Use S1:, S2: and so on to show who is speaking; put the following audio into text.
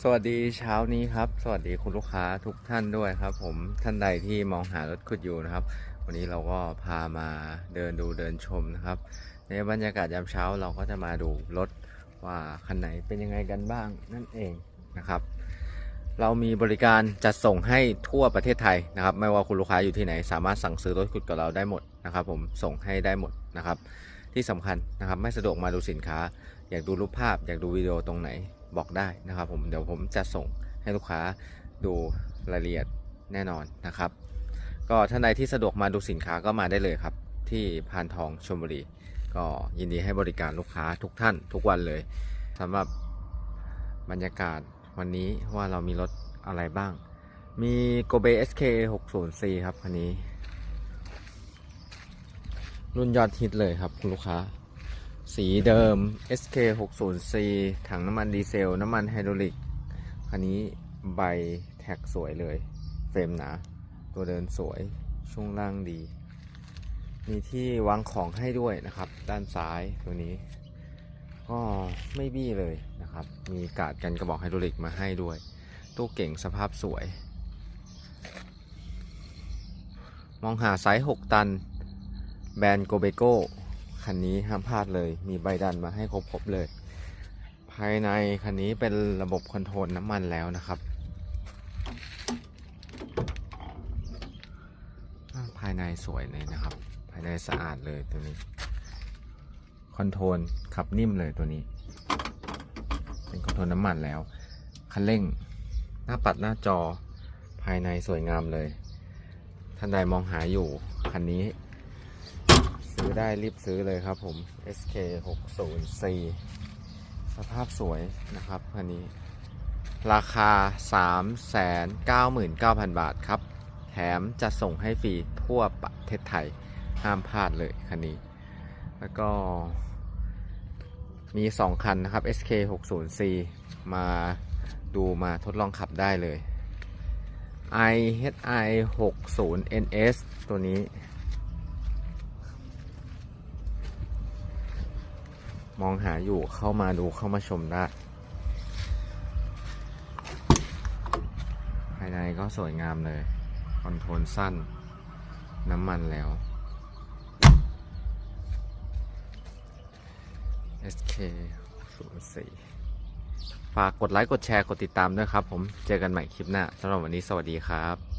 S1: สวัสดีเช้านี้ครับ สวัสดีคุณลูกค้าทุกท่านด้วยครับ ผมท่านใดที่มองหารถขุดอยู่นะครับ วันนี้เราก็พามาเดินดูเดินชมนะครับ ในบรรยากาศยามเช้าเราก็จะมาดูรถว่าคันไหนเป็นยังไงกันบ้างนั่นเองนะครับ เรามีบริการจัดส่งให้ทั่วประเทศไทยนะครับ ไม่ว่าคุณลูกค้าอยู่ที่ไหน สามารถสั่งซื้อรถขุดกับเราได้หมดนะครับ ผมส่งให้ได้หมดนะครับ ที่สำคัญนะครับไม่สะดวกมาดูสินค้า อยากดูรูปภาพ อยากดูวิดีโอตรงไหน บอกได้นะครับผมเดี๋ยวผมจะส่งให้ลูกค้าดูรายละเอียดแน่นอนนะครับ ก็ท่านใดที่สะดวกมาดูสินค้าก็มาได้เลยครับ ที่พานทองชลบุรีก็ยินดีให้บริการลูกค้าทุกท่านทุกวันเลยสำหรับบรรยากาศวันนี้ว่าเรามีรถอะไรบ้าง มีโกเบ SK 60C ครับคันนี้ รุ่นยอดฮิตเลยครับคุณลูกค้า สีเดิม SK 60C ถังน้ำมันดีเซล น้ำมันไฮดรอลิก คันนี้ใบแท็กสวยเลย เฟรมหนา ตัวเดินสวย ช่วงล่างดี มีที่วางของให้ด้วยนะครับ ด้านซ้ายตัวนี้ ก็ไม่บี้เลยนะครับ มีกาดกันกระบอกไฮดรอลิกมาให้ด้วย ตู้เก่งสภาพสวย มองหาไซส์ 6 ตัน แบรนด์โกเบโก้ คันนี้ห้ามพลาดเลย มีใบดันมาให้ครบๆเลย ภายในคันนี้เป็นระบบคอนโทรลน้ำมันแล้วนะครับ ภายในสวยเลยนะครับ ภายในสะอาดเลยตัวนี้ คอนโทรลขับนิ่มเลยตัวนี้ เป็นคอนโทรลน้ำมันแล้ว คันเร่ง หน้าปัดหน้าจอ ภายในสวยงามเลย ท่านใดมองหาอยู่คันนี้ ซื้อได้รีบซื้อเลยครับผม SK 6 0 C สภาพสวยนะครับคันนี้ ราคา 399,000 บาทครับ แถมจะส่งให้ฟรีทั่วประเทศไทย ห้ามพลาดเลยคันนี้ แล้วก็มี 2 คันนะครับ SK 6 0 C มาดูมาทดลองขับได้เลย iHi 60 NS ตัวนี้ มองหาอยู่เข้ามาดูเข้ามาชมได้ ภายในก็สวยงามเลย คอนโทรลสั้น น้ำมันแล้ว SK 04ฝากกดไลค์ กดแชร์ กดติดตามด้วยครับผม เจอกันใหม่คลิปหน้าสำหรับวันนี้สวัสดีครับ